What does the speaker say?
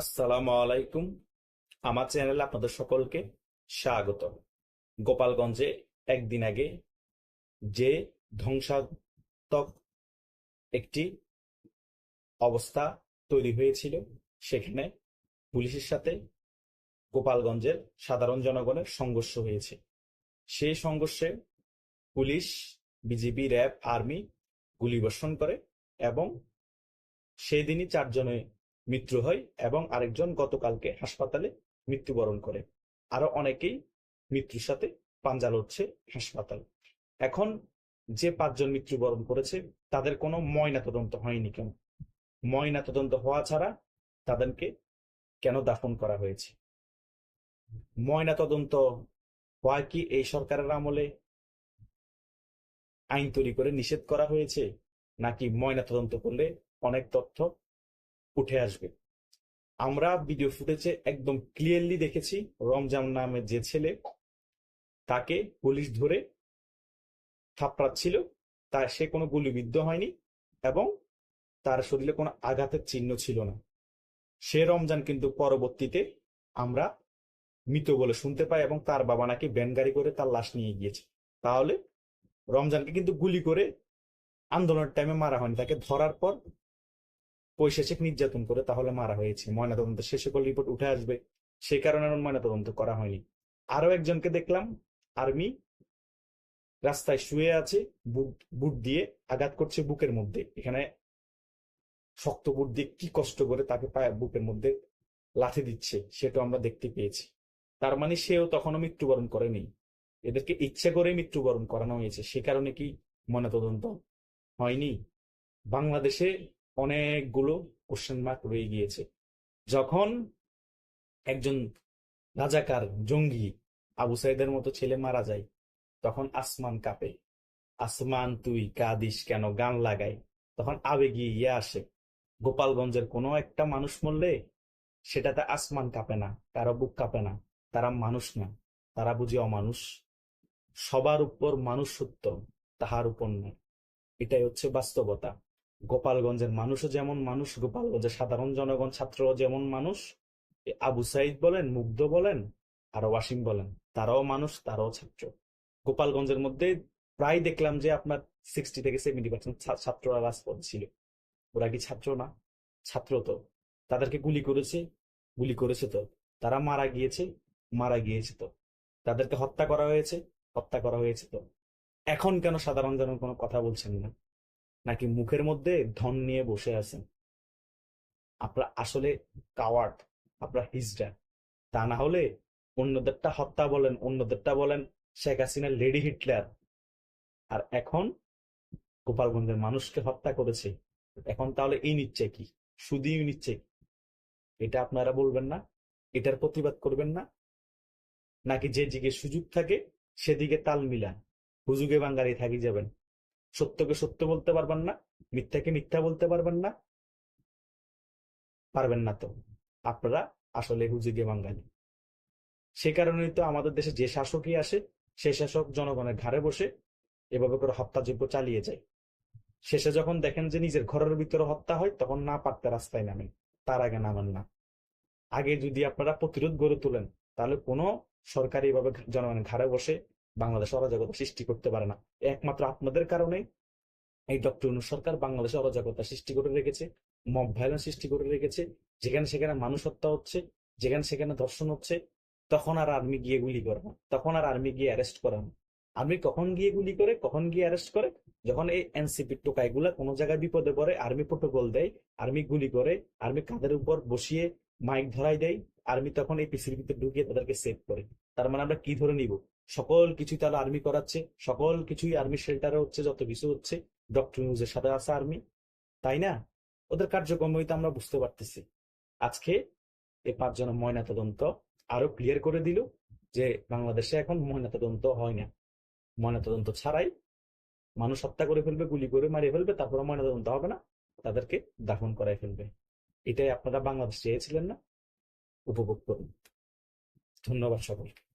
আসসালামু আলাইকুম। আমার চ্যানেলে আপনাদের সকলকে স্বাগত গোপালগঞ্জে একদিন আগে যে ধ্বংসাত্মক একটি অবস্থা তৈরি হয়েছিল, সেখানে পুলিশের সাথে গোপালগঞ্জের সাধারণ জনগণের সংঘর্ষ হয়েছে। সেই সংঘর্ষে পুলিশ, বিজিবি, র্যাব, আর্মি গুলিবর্ষণ করে এবং সেই দিনই চারজনের মৃত্যু হয় এবং আরেকজন গতকালকে হাসপাতালে মৃত্যুবরণ করে। আরও অনেকেই মৃত্যুর সাথে পাঞ্জা লড়ছে হাসপাতাল। এখন যে পাঁচজন মৃত্যুবরণ করেছে, তাদের কোনো ময়না তদন্ত হয়নি কেন? ময়না তদন্ত হওয়া ছাড়া তাদেরকে কেন দাফন করা হয়েছে? ময়না তদন্ত হওয়া কি এই সরকারের আমলে? আইন তৈরি করে নিষেধ করা হয়েছে? নাকি ময়না তদন্ত করলে অনেক তথ্য উঠে আসবে। আমরা ভিডিও ফুটেজে একদম ক্লিয়ারলি দেখেছি রমজান নামে যে ছেলে, তাকে পুলিশ ধরে থাপড়াচ্ছিল। তা, সে কোনো গুলিবিদ্ধ হয়নি এবং তার শরীরে কোনো আঘাতের চিহ্ন ছিল না। সে রমজান কিন্তু পরবর্তীতে আমরা মৃত বলে শুনতে পাই এবং তার বাবা নাকি ব্যান গাড়ি করে তার লাশ নিয়ে গিয়েছে। তাহলে রমজানকে কিন্তু গুলি করে আন্দোলনের টাইমে মারা হয়নি। তাকে ধরার পর পৈশাচিক নির্যাতন করে তাহলে মারা হয়েছে। ময়নাতদন্ত শেষে করে রিপোর্ট উঠে আসবে। সেই কারণে ময়নাতদন্ত করা হয়নি। আরও একজনকে দেখলাম, আর্মি রাস্তায় শুয়ে আছে বুট বুট দিয়ে আঘাত করছে বুকের মধ্যে। এখানে শক্ত বুট দিয়ে কি কষ্ট করে তাকে বুকের মধ্যে লাথি দিচ্ছে সেটা আমরা দেখতে পেয়েছি। তার মানে সেও তখনও মৃত্যুবরণ করেনি। এদেরকে ইচ্ছে করে মৃত্যুবরণ করানো হয়েছে। সে কারণে কি ময়নাতদন্ত হয়নি? বাংলাদেশে অনেকগুলো কোশ্চেন মার্ক রয়ে গিয়েছে। যখন একজন রাজাকার, জঙ্গি আবু সাইদের মতো ছেলে মারা যায়, তখন আসমান কাঁপে। আসমান, তুই কাঁদিস কেন? গান লাগাই তখন আবেগি ইয়ে আসে। গোপালগঞ্জের কোনো একটা মানুষ মরলে সেটাতে আসমান কাঁপে না, কারও বুক কাঁপে না, তারা মানুষ না, তারা বুঝি অমানুষ। সবার উপর মানুষ সত্য তাহার উপর নয়। এটাই হচ্ছে বাস্তবতা। গোপালগঞ্জের মানুষও যেমন মানুষ, গোপালগঞ্জের সাধারণ জনগণ ছাত্র যেমন মানুষ আবু সাইদ বলেন, মুগ্ধ বলেন আর ওয়াসিম বলেন, তারাও মানুষ, তারাও ছাত্র। গোপালগঞ্জের মধ্যে প্রায় দেখলাম যে আপনার সিক্সটি থেকে সেভেন্টি পার্সেন্ট ছাত্ররা রাজপথ ছিল। ওরা কি ছাত্র না? ছাত্র তো। তাদেরকে গুলি করেছে গুলি করেছে তো। তারা মারা গিয়েছে মারা গিয়েছে তো। তাদেরকে হত্যা করা হয়েছে, হত্যা করা হয়েছে তো। এখন কেন সাধারণ জনের কোনো কথা বলছেন না? নাকি মুখের মধ্যে ধন নিয়ে বসে আছেন? আপনারা আসলে কাওয়ার্ড, আপনারা হিজড়া। তা না হলে অন্যদেরটা হত্যা বলেন, অন্যদেরটা বলেন শেখ হাসিনা লেডি হিটলার। আর এখন গোপালগঞ্জের মানুষকে হত্যা করেছে। এখন তাহলে এই নিচ্ছে কি? শুধুই নিচ্ছে কি? এটা আপনারা বলবেন না? এটার প্রতিবাদ করবেন না? নাকি যে দিকে সুযোগ থাকে, সেদিকে তাল মিলান। হুজুগে বাঙ্গালি থাকি যাবেন। সত্যকে সত্য বলতে পারবেন না, মিথ্যাকে মিথ্যা বলতে পারবেন না। পারবেন না তো। আপনারা আসলে হুজুগে বাঙ্গালি সে কারণেই তো আমাদের দেশে যে শাসকই আসে, সে শাসক জনগণের ঘাড়ে বসে এভাবে করে হত্যাযোগ্য চালিয়ে যায়। শেষে যখন দেখেন যে নিজের ঘরের ভিতরে হত্যা হয়, তখন না পারতে রাস্তায় নামেন তার আগে নামেন না। আগে যদি আপনারা প্রতিরোধ গড়ে তোলেন, তাহলে কোনো সরকারি এভাবে জনগণের ঘাড়ে বসে বাংলাদেশ অরাজকতা সৃষ্টি করতে পারে না। একমাত্র আপনাদের কারণে এই ডক্টর ইউনুস সরকার বাংলাদেশে অরাজকতা সৃষ্টি করে রেখেছে মব ভায়োলেন্স সৃষ্টি করে রেখেছে, যেখানে সেখানে মানুষ হত্যা হচ্ছে, যেখানে সেখানে ধর্ষণ হচ্ছে, তখন আর আর্মি গিয়ে গুলি করে না, তখন আর আর্মি গিয়ে অ্যারেস্ট করে না। আর্মি কখন গিয়ে গুলি করে, কখন গিয়ে অ্যারেস্ট করে? যখন এই এনসিপি টোকাইগুলা কোনো জায়গায় বিপদে পড়ে আর্মি প্রোটোকল দেয় আর্মি গুলি করে আর্মি কাঁধের উপর বসিয়ে মাইক ধরাই দেয় আর্মি তখন এই ভিতরে ঢুকিয়ে তাদেরকে সেভ করে। তার মানে আমরা কি ধরে নিব? সকল কিছুই তারা আর্মি করাচ্ছে। সকল কিছুই আর্মি শেল্টারে হচ্ছে, যত কিছু হচ্ছে ডক্টর নিউজের সাথে আছে আর্মি তাই না? ওদের কার্যক্রম হইতে আমরা বুঝতে পারতেছি। আজকে এই পাঁচজন ময়না তদন্ত আরও ক্লিয়ার করে দিল যে বাংলাদেশে এখন ময়না তদন্ত হয় না। ময়না তদন্ত ছাড়াই মানুষ হত্যা করে ফেলবে, গুলি করে মারিয়ে ফেলবে, তারপরে ময়না তদন্ত হবে না। তাদেরকে দাফন করাই ফেলবে। এটাই আপনারা বাংলাদেশ চেয়েছিলেন না? উপভোগ করুন। ধন্যবাদ সকলকে।